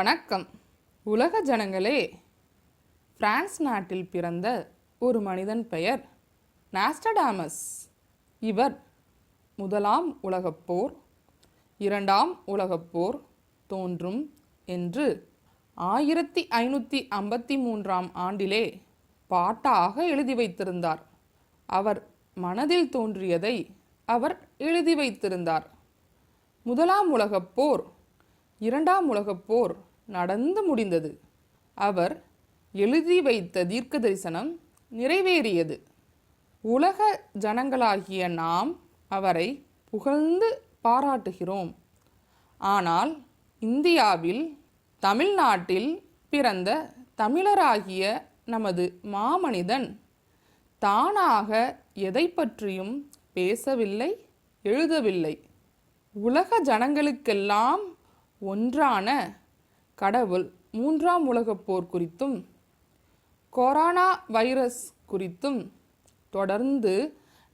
வணக்கம். உலக ஜனங்களே பிரான்ஸ் நாட்டில் பிறந்த ஒரு மனிதன் பெயர் நாஸ்டடாமஸ். இவர் முதலாம் உலகப்போர் இரண்டாம் உலகப்போர் தோன்றும் என்று ஆயிரத்தி ஐநூற்றி ஐம்பத்தி மூன்றாம் ஆண்டிலே பாட்டாக எழுதி வைத்திருந்தார். அவர் மனதில் தோன்றியதை அவர் எழுதி வைத்திருந்தார். முதலாம் உலகப்போர் இரண்டாம் உலகப்போர் நடந்து முடிந்தது. அவர் எழுதி வைத்த தீர்க்க தரிசனம் நிறைவேறியது. உலக ஜனங்களாகிய நாம் அவரை புகழ்ந்து பாராட்டுகிறோம். ஆனால் இந்தியாவில் தமிழ்நாட்டில் பிறந்த தமிழராகிய நமது மாமனிதன் தானாக எதை பற்றியும் பேசவில்லை எழுதவில்லை. உலக ஜனங்களுக்கெல்லாம் ஒன்றான கடவுள் மூன்றாம் உலகப் போர் குறித்தும் கொரோனா வைரஸ் குறித்தும் தொடர்ந்து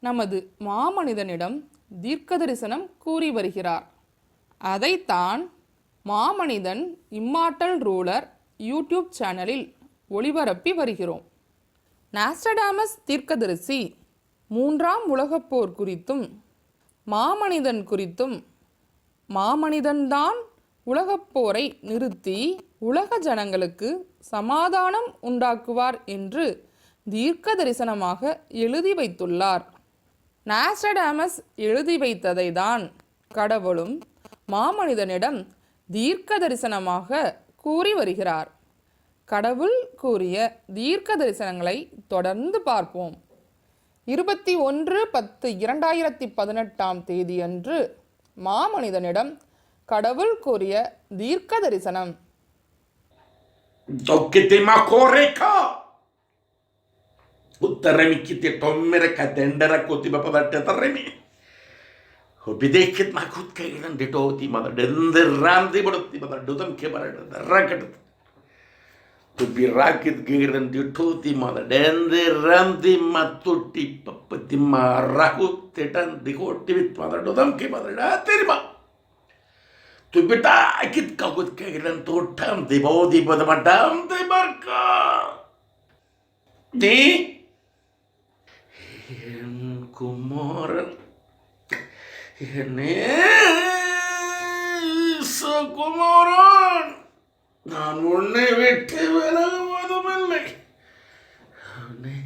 நமது மாமனிதனிடம் தீர்க்கதரிசனம் கூறி வருகிறார். அதைத்தான் மாமனிதன் இம்மாட்டல் ரூலர் யூடியூப் சேனலில் ஒளிபரப்பி வருகிறோம். நாஸ்டடாமஸ் தீர்க்கதரிசி மூன்றாம் உலகப் போர் குறித்தும் மாமனிதன் குறித்தும் மாமனிதன்தான் உலகப்போரை நிறுத்தி உலக ஜனங்களுக்கு சமாதானம் உண்டாக்குவார் என்று தீர்க்க தரிசனமாக எழுதி வைத்துள்ளார். நாஸ்டடாமஸ் எழுதி வைத்ததை தான் கடவுளும் மாமனிதனிடம் தீர்க்க தரிசனமாக கூறி வருகிறார். கடவுள் கூறிய தீர்க்க தரிசனங்களை தொடர்ந்து பார்ப்போம். இருபத்தி ஒன்று பத்து இரண்டாயிரத்தி பதினெட்டாம் தேதியன்று மாமனிதனிடம் கடவுள் கூறிய தீர்க்க தரிசனம் தெரியுமா totam di தோட்டம் திபோ madam மட்டம் திபர்கா. நீ என் குமாரன் குமாரன் நான் உன்னை விட்டு விலகுவதுமில்லை. அவனை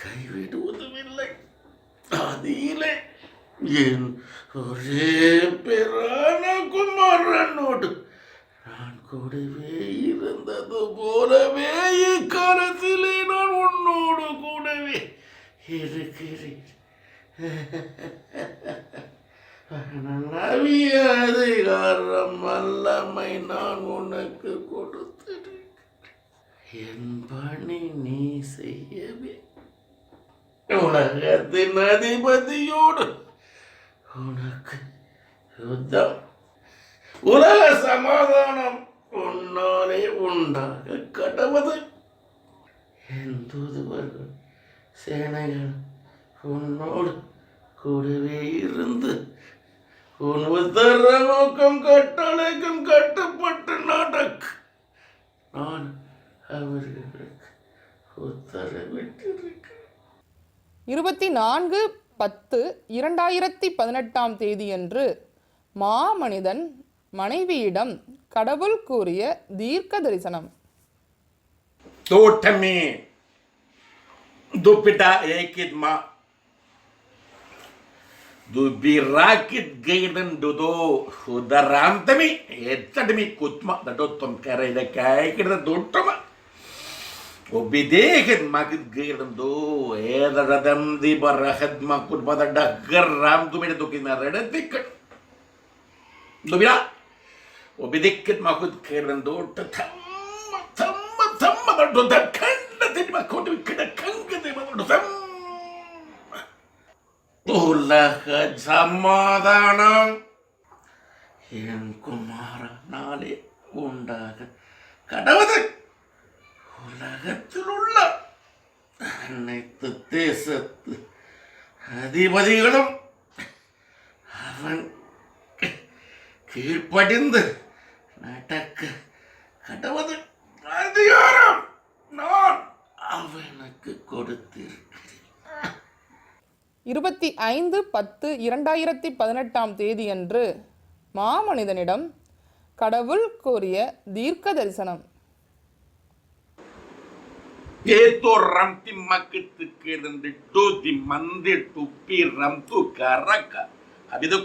கைவிடுவதுமில்லை. அதிலே என் ஒரே பிறான குமாரனோடு நான் கூடவே இருந்தது போலவே இக்காலத்திலே நான் உன்னோடு கூடவே இருக்கிறேன். அதிகாரம் வல்லமை நான் உனக்கு கொடுத்திருக்கிறேன். என் பணி நீ செய்யவே. உலகத்தின் அதிபதியோடு உனக்கு யுத்தம் உலக சமாதானம் உன்னாலே உண்டாக கடவுது. என் தூதுவர்கள் சேனைகள் உன்னோடு கூடவே இருந்து உன் உத்தர நோக்கம் கட்டளைக்கும் கட்டுப்பட்டு நடக்கு நான் அவர்களுக்கு உத்தரவிட்டிருக்கிறேன் இருபத்தி நான்கு பத்து இரண்டாயிரத்தி பதினெட்டாம் தேதியன்று மாமனிதன் மனைவியிடம் கடவுள் கூறிய தீர்க்க தரிசனம் ತೋಟಮಿ ದುಪ್ಪಿಟ ಏಕಿದ್ ಮಾ ದುಬ್ಬಿರಾಕಿದ್ ಗೈಡನ್ ದುದೋ ಉದರಾಂತಮಿ ಎತ್ತಡಮಿ ಕುತ್ಮ ದಡೋತ್ತಮ್ ಕರೆದ ಕಾಯ್ಕಿಡದ ದೊಟ್ಟಮ ಒಬ್ಬಿದೇಹದ್ ಮಗದ್ ಗೈಡನ್ ದೋ ಏದಡದಂ ದಿ ಬರಹದ್ ಮಕ್ಕುದ್ ಬದ ಡಗ್ಗರ್ ರಾಮ್ ತುಮಿಡ ದುಕ್ಕಿನ ರೆಡದಿಕ್ಕ ದುಬಿರ ಒಬ್ಬಿದಿಕ್ಕದ್ ಮಗದ್ ಗೈಡನ್ ದೊಟ್ಟ ತಮ್ಮ ತಮ್ಮ ತಮ್ಮ ದೊಡ್ಡ ಕಂಡ ತಿನ್ಮ ಕೊಂಡು ಕಡ ಕಂಗದೆ ದೊಡ್ಡ ತಮ್ಮ உலக சமாதானம் என் குமாரனாலே உண்டாக கடவுது உலகத்தில் உள்ள அனைத்து தேசத்து அதிபதிகளும் அவன் கீழ்ப்படிந்து நடக்க கடவுது அதிகாரம் நான் அவனுக்கு கொடுத்திருக்கிறேன். இருபத்தி ஐந்து பத்து இரண்டாயிரத்தி பதினெட்டாம் தேதியன்று மாமனிதனிடம் கடவுள் கூறிய தீர்க்க தரிசனம் Itu ram ti makitu kedan di do di mandi tu pi ram tu karaka. Abi do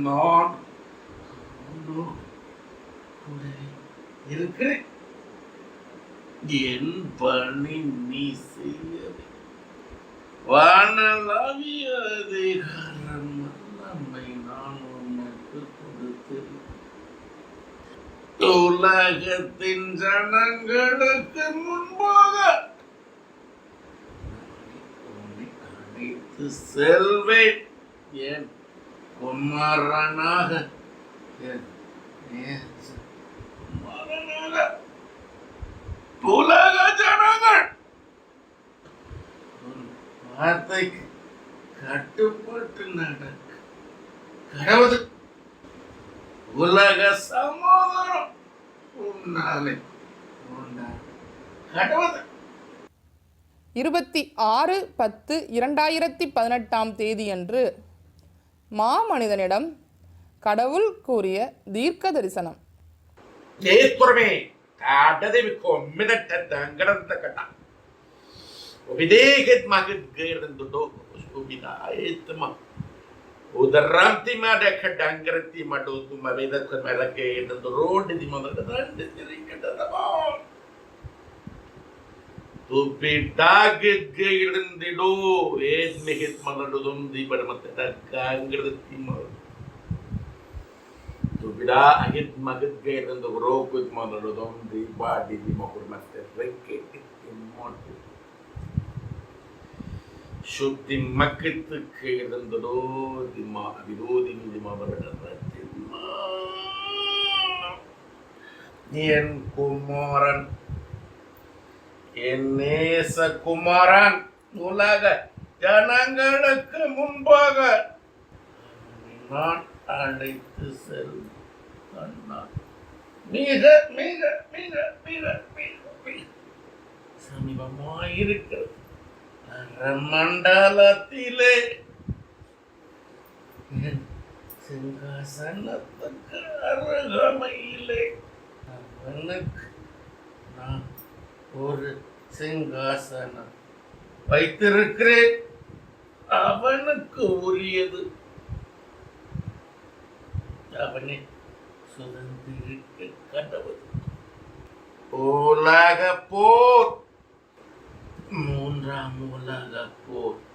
நான் இருக்கிறேன் என் பணி நீ செய்ய வானலாவிய அதிகாரம் நம்மை நான் உனக்கு கொடுத்திருக்கிறேன் உலகத்தின் ஜனங்களுக்கு முன்பாக உன்னை அழைத்து செல்வேன் என் குமாரனாக உலக ஜனங்கள் உன் வார்த்தைக்கு கட்டுப்பட்டு நடக்க. கடவுது உலக சமாதானம் உன்னாலே உண்டா கடவுள் இருபத்தி ஆறு பத்து இரண்டாயிரத்தி பதினெட்டாம் தேதியன்று மாமனிதனிடம் கடவுள் கூறிய தீர்க்க தரிசனம் ನೇತ್ರಮೇ ಕಾಡದೆ ಕೊಮ್ಮಿನಟ್ಟ ದಂಗಡಂತ ಕಟ ಒಬಿದೇಗದ್ ಮಗದ್ ಗೈರ್ದಂದು ಒಬಿದಾಯ್ತಮ್ಮ ಉದರಾಂತಿ கூப்பிட்டாகிடந்திடோ ஏத்மிகித் மலடுதும் தீபரமத்திடக்காங்கிறதுக்கு துபிடா அகித் மகித் கேட்டிருந்த குரோ குத் மலடுதும் தீபா டிதி குமாரன் என் நேச குமாரன் உலக ஜனங்களுக்கு முன்பாக நான் அழைத்து செல்வன் மிக மிக மிக மிக மிக மிக சமீபமாயிருக்கிறது மண்டலத்திலே சிங்காசனத்துக்கு அருகமையிலே அவனுக்கு நான் ஒரு சிங்காசனம் வைத்திருக்கிறேன். அவனுக்கு உரியது. அவனை சுதந்திரிக்க கடவுள். உலக போர். மூன்றாம் உலக போர்.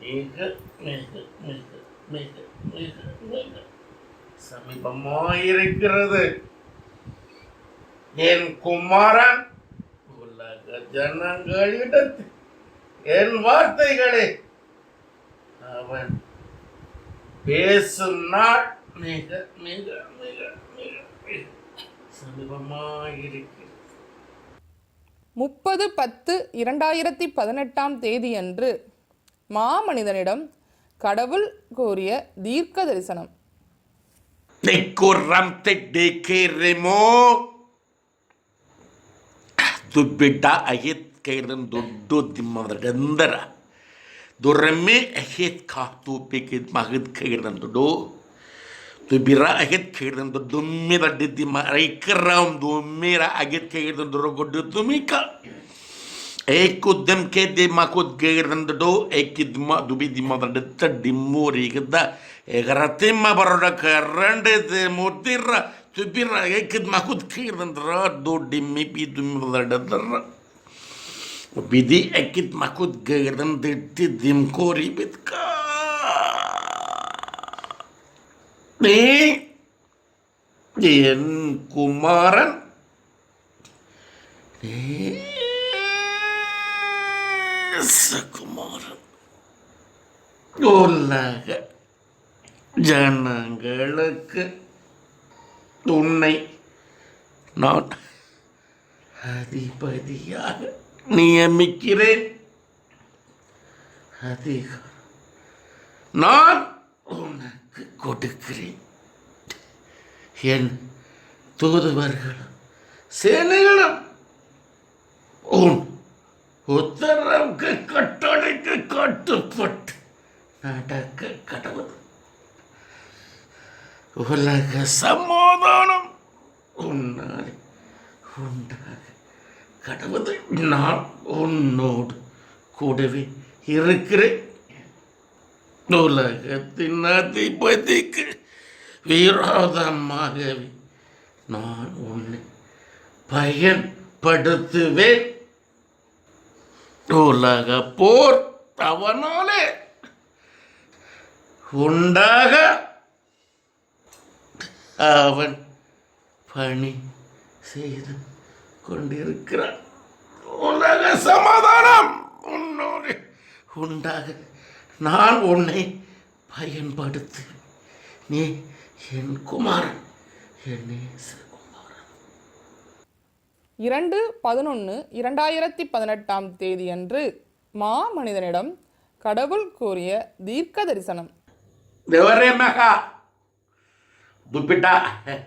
மிக மிக மிக மிக மிக மிக சமீபமாயிருக்கிறது. என் குமாரன் உலக ஜனங்களிடத்தில் என் வார்த்தைகளை அவன் பேசும் நாள் மிக மிக மிக மிக மிக சமீபமாயிருக்கிறது. முப்பது பத்து இரண்டாயிரத்தி பதினெட்டாம் தேதியன்று மாமனிதனிடம் கடவுள் கூறிய தீர்க்க தரிசனம். tubida ahit kairin dudu di madrigandara. Durami ahit ka tupi kid mahit kairin dudu. Tubira ahit kairin dudu mira didi ma raikiram du mira ahit kairin dudu gudu tumika. Eku dem ke de makut gairin dudu ekid ma dubi di madrigandara di muri kida. Egaratima baroda kairin dudu mutira تبير كد ماخد خير ندرا دو دمي بي دمي ضرر بدي أكيد ماخد خير ندرتي دم كوري بتكا N Kumaran Kumaran ഉലക ജനങ്ങൾക്ക് உன்னை நான் அதிபதியாக நியமிக்கிறேன். அதிகாரம். நான் உனக்கு கொடுக்கிறேன். என் தூதுவர்களும் சேனைகளும் உன் உத்தரவுக்கு கட்டளைக்கு கட்டுப்பட்டு நடக்க கடவுள் உலக சமாதானம். உன்னால் உண்டாக கடவுது நான் உன்னோடு கூடவே இருக்கிறேன். உலகத்தின் அதிபதிக்கு விரோதமாகவே நான் உன்னை பயன்படுத்துவேன். உலக போர் அவனாலே உண்டாக அவன் பணி செய்து கொண்டிருக்கிறான். உலக சமாதானம். உன்னோடு உண்டாக நான் உன்னை பயன்படுத்து நீ என் குமாரன். என் இரண்டு பதினொன்று இரண்டாயிரத்தி பதினெட்டாம் தேதியன்று மாமனிதனிடம் கடவுள் கூறிய தீர்க்க தரிசனம். දුපිට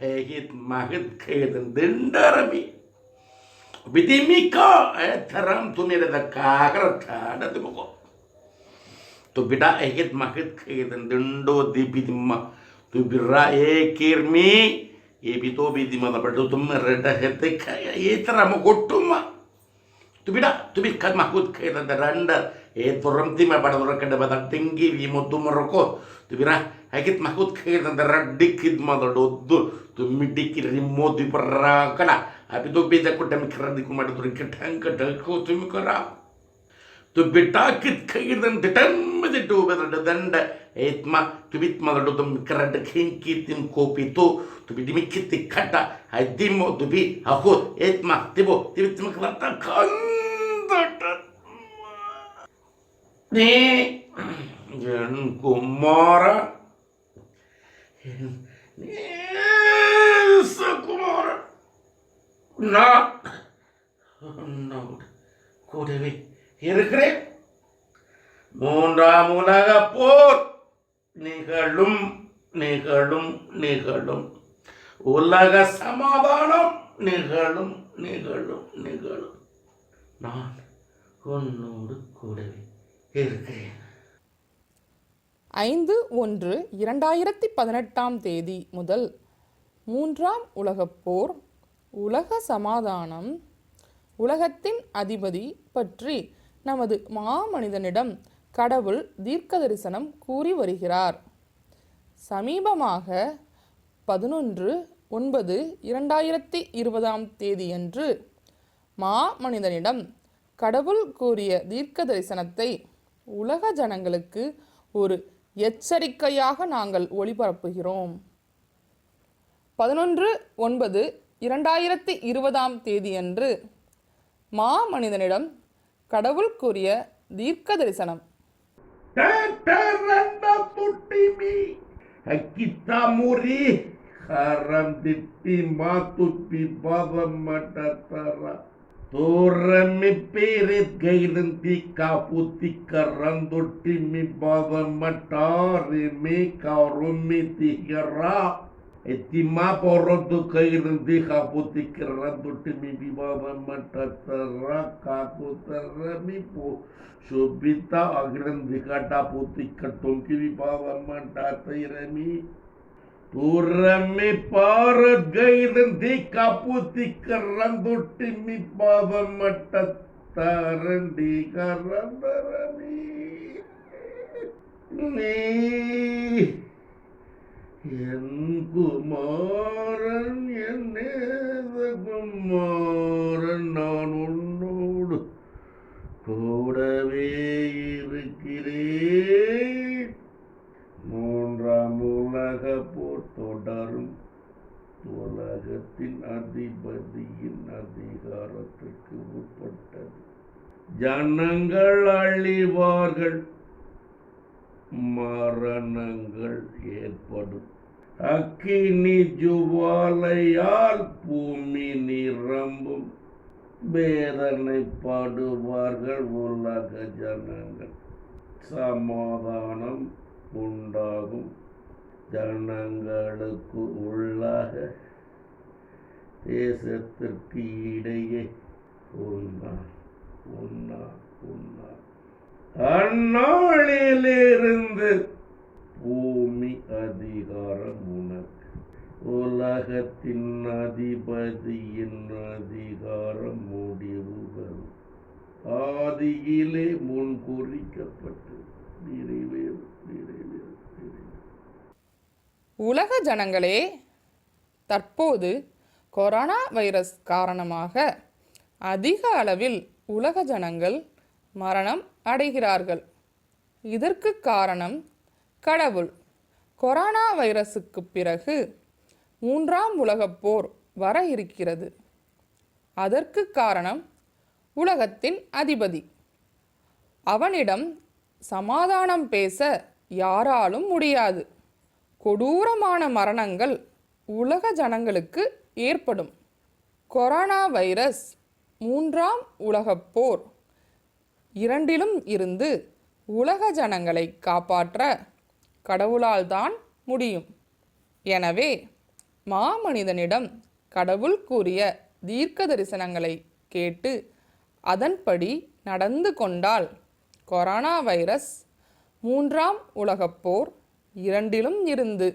ඒත් මහිත්කේදන් දෙන්ඩරමි විදිමිකෝ තරම් තුමිරද කාකරටාඩතිමකෝ තුපිට ඒත් මහිත්කේදන් දෙන්ඩෝ දිපිතිම්ම තුබිරා ඒ කිර්මි ඒ පිතෝ බිදිමද පටතුම රට හෙතක ඒතරම කොට්ටුම. තුබිට තුබික් මහුත්කේදද රන්ඩ ඒ තොරම්තිම පඩදුරකට බදක් තෙංගී වීමුතුමරකෝ තුබිරා ಹಾಗಿತ್ತು ಮಾ ಉತ್ಕಾಗಿರ್ತಂತ ರಡ್ಡಿಕ್ಕಿದ್ ಮಾದೊಡ್ಡು ಒದ್ದು ತುಮ್ಮಿ ಡಿಕ್ಕಿ ರಿಮ್ಮೋ ದಿಪರಾಕಲ ಅಪಿದು ಬೀಜ ಕೊಟ್ಟ ಮಿಕ್ಕರದಿಕ್ಕು ಮಾಡಿ ತುರುಕಿ ಟಂಕ ಟಂಕು ತುಮಿಕೊರ ತುಬ್ಬಿ ಟಾಕಿದ್ ಕೈಗಿರ್ದಂತ ಟಮ್ಮಿದಿಟ್ಟು ಬೆದೊಡ್ಡ ದಂಡ ಏತ್ಮ ತುಬಿತ್ ಮಾದೊಡ್ಡು ತುಮ್ ಕರಡ್ ಕಿಂಕಿ ತಿನ್ ಕೋಪಿತು ತುಬಿ ಡಿಮಿಕ್ಕಿ ತಿಕ್ಕಟ್ಟ ಅದ್ದಿಮ್ಮೋ ತುಬಿ ಅಹೋ ಏತ್ಮ ತಿಬೋ ತಿಬಿ ತಿಮಕಲತ್ತ ಕಂದಟ ನೀ ಕುಮಾರ குமாரன் நான் கூடவே இருக்கிறேன் மூன்றாம் உலக போர் நிகழும் நிகழும் நிகழும் உலக சமாதானம் நிகழும் நிகழும் நிகழும் நான் உன்னோடு கூடவே இருக்கிறேன் ஐந்து ஒன்று இரண்டாயிரத்தி பதினெட்டாம் தேதி முதல் மூன்றாம் உலகப் போர் உலக சமாதானம் உலகத்தின் அதிபதி பற்றி நமது மாமனிதனிடம் கடவுள் தீர்க்க தரிசனம் கூறி வருகிறார். சமீபமாக பதினொன்று ஒன்பது இரண்டாயிரத்தி இருபதாம் தேதியன்று மாமனிதனிடம் கடவுள் கூறிய தீர்க்க தரிசனத்தை உலக ஜனங்களுக்கு ஒரு எச்சரிக்கையாக நாங்கள் ஒளிபரப்புகிறோம். பதினொன்று ஒன்பது இரண்டாயிரத்தி இருபதாம் தேதியன்று மாமனிதனிடம் கடவுள் கூறிய தீர்க்க தரிசனம் ஹரம் திட்டி மாத்துப்பி பாதம் மட்டத்தரா தோரமி பேரித் கைதன் தீக்கா பூத்தி கரந்தொட்டி மி பாதம் மட்டாரி மே காரும்மி தீகரா எத்தி மா போறது கைதன் தீகா பூத்தி கரந்தொட்டி மி விவாதம் மட்டத்தரா காக்குத்தர மி போ சுபித்தா அகிரந்தி காட்டா பூத்தி கட்டும் கிவி பாதம் மட்டா தைரமி තුරමි පාරගයිදන් දීකපුතිකරන්දුට්ටිමි පාදමට තරන්ඩි කරන්දරමි நீ என் குமாரன் என் குமாரன் நான் உன்னோடு கூடவே இருக்கிறேன். மூன்றாம் உலக தொடரும் உலகத்தின் அதிபதியின் அதிகாரத்திற்கு உட்பட்டது. ஜனங்கள் அழிவார்கள். மரணங்கள் ஏற்படும். அக்கினி ஜுவாலையால் பூமி நிரம்பும். வேதனைப்படுவார்கள் உலக ஜனங்கள். சமாதானம் உண்டாகும். ஜனங்களுக்கு உள்ளாக தேசத்திற்கு இடையே உண்ணா உண்ணா உண்ணா. அந்நாளிலிருந்து பூமி அதிகாரம் உனக்கு. உலகத்தின் அதிபதியின் அதிகாரம் முடிவு வரும். ஆதியிலே முன் குறிக்கப்பட்டு நிறைவேறும் நிறைவேறும். உலக ஜனங்களே தற்போது கொரோனா வைரஸ் காரணமாக அதிக அளவில் உலக ஜனங்கள் மரணம் அடைகிறார்கள். இதற்கு காரணம் கடவுள். கொரோனா வைரஸுக்கு பிறகு மூன்றாம் உலகப் போர் வர இருக்கிறது. அதற்கு காரணம் உலகத்தின் அதிபதி. அவனிடம் சமாதானம் பேச யாராலும் முடியாது. கொடூரமான மரணங்கள் உலக ஜனங்களுக்கு ஏற்படும். கொரோனா வைரஸ் மூன்றாம் உலகப் போர். இரண்டிலும் இருந்து உலக ஜனங்களை காப்பாற்ற கடவுளால் தான் முடியும். எனவே மாமனிதனிடம் கடவுள் கூறிய தீர்க்க தரிசனங்களை கேட்டு அதன்படி நடந்து கொண்டால் கொரோனா வைரஸ் மூன்றாம் உலகப் போர் இரண்டிலும் இருந்து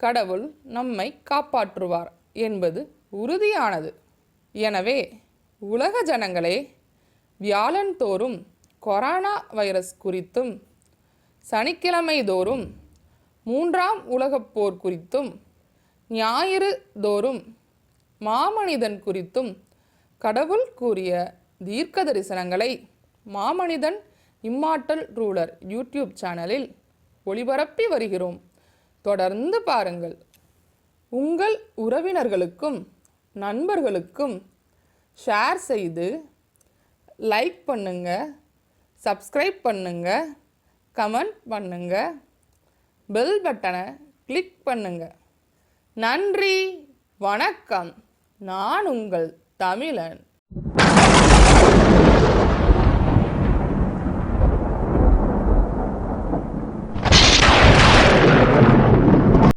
கடவுள் நம்மை காப்பாற்றுவார் என்பது உறுதியானது. எனவே உலக ஜனங்களே வியாழன்தோறும் கொரோனா வைரஸ் குறித்தும் சனிக்கிழமை தோறும் மூன்றாம் உலகப் போர் குறித்தும் ஞாயிறு தோறும் மாமனிதன் குறித்தும் கடவுள் கூறிய தீர்க்க தரிசனங்களை மாமனிதன் இம்மாட்டல் ரூலர் யூடியூப் சேனலில் ஒளிபரப்பி வருகிறோம். தொடர்ந்து பாருங்கள். உங்கள் உறவினர்களுக்கும் நண்பர்களுக்கும் ஷேர் செய்து லைக் பண்ணுங்க சப்ஸ்கிரைப் பண்ணுங்க கமெண்ட் பண்ணுங்க பெல் பட்டனை கிளிக் பண்ணுங்க. நன்றி. வணக்கம். நான் உங்கள் தமிழன்.